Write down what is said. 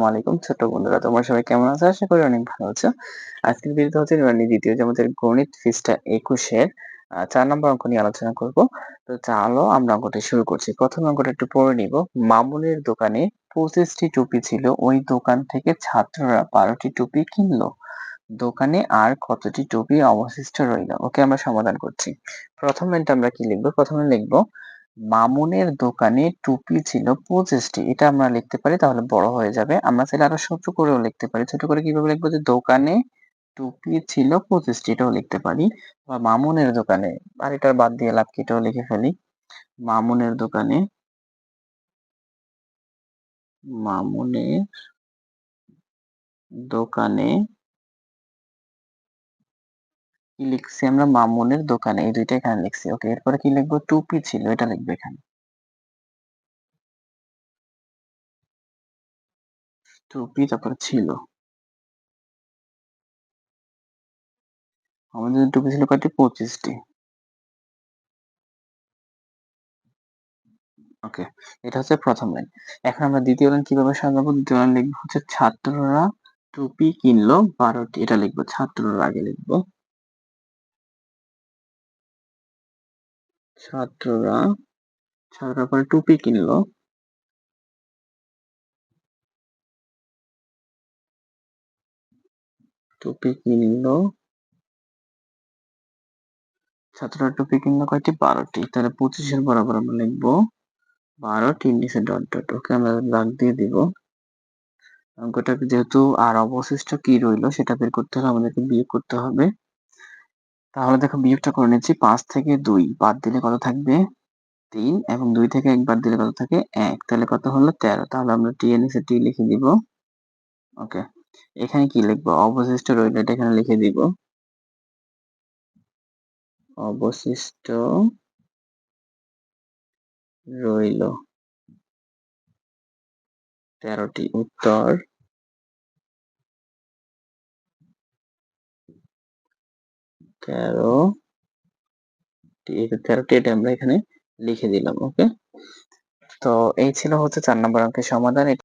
আসসালামু আলাইকুম ছোট বন্ধুরা, তোমরা সবাই কেমন আছো? আশা করি অনেক ভালো আছো। আজকের ভিডিওতে হচ্ছে দ্বিতীয় যে আমাদের গণিত ফিসটা একুশের চার নম্বর অঙ্ক নিয়ে আলোচনা করব। তো চলো আমরা অঙ্কটা শুরু করছি। প্রথম অঙ্কটা একটু পড়ে নিব। মামুনের দোকানে পঁচিশটি টুপি ছিল। ওই দোকান থেকে ছাত্ররা বারোটি টুপি কিনলো। দোকানে আর কতটি টুপি অবশিষ্ট রইল? ওকে আমরা সমাধান করছি। প্রথম লাইনটা আমরা কি লিখব? প্রথমে লিখব মামুনের দোকানে টুপি ছিল পঁচিশটি। এটা আমরা লিখতে পারি, তাহলে বড় হয়ে যাবে। আমরা চাইলে আরও ছোট করেও লিখতে পারি। ছোট করে কীভাবে লিখব যে দোকানে টুপি ছিল পঁচিশটি, এটাও লিখতে পারি। বা মামুনের দোকানে, আর এটার বাদ দিয়ে লাভ কি, এটাও লিখে ফেলি। মামুনের দোকানে মামুনের দোকানে কি লিখছি আমরা মামুনের দোকানে, এই দুইটা এখানে লিখছি। ওকে, এরপরে কি লিখব? টুপি ছিল, এটা লিখবে এখানে। টুপি তারপরে ছিল। আমাদের টুপি ছিল কয়টি? পঁচিশটি। ওকে, এটা হচ্ছে প্রথম লাইন। এখন আমরা দ্বিতীয় লাইন কীভাবে সাজাবো? দ্বিতীয় লাইন লিখব হচ্ছে ছাত্ররা টুপি কিনলো বারোটি, এটা লিখব ছাত্ররা আগে লিখব। ছাত্ররা ছাত্ররা পরে টুপি কিনলো। টুপি কিনলো। ছাত্ররা টুপি কিনলো কয়টি? বারোটি। তাহলে পঁচিশের বরাবর আমরা লিখব বারোটি নিচে ডট ডট ওকে আমরা দাগ দিয়ে দিব। অঙ্কটা যেহেতু আর অবশিষ্ট কি রইল, সেটা বের করতে হলে আমাদেরকে বিয়োগ করতে হবে। তাহলে দেখো বিয়োগটা করে নিচ্ছি পাঁচ থেকে দুই। বাদ দিলে কত থাকবে? তিন এবং দুই থেকে একবার দিলে কত থাকে? এক। তাহলে কত হলো তেরো। তাহলে আমরা টি এন টি লিখে দিব। ওকে। এখানে কি লিখব? অবশিষ্ট রইল, এটা এখানে লিখে দিব। অবশিষ্ট রইল তেরোটি উত্তর। তেরো। তেরোটি এটা আমরা এখানে লিখে দিলাম ওকে তো এই ছিল হচ্ছে চার নম্বর অঙ্কের সমাধান।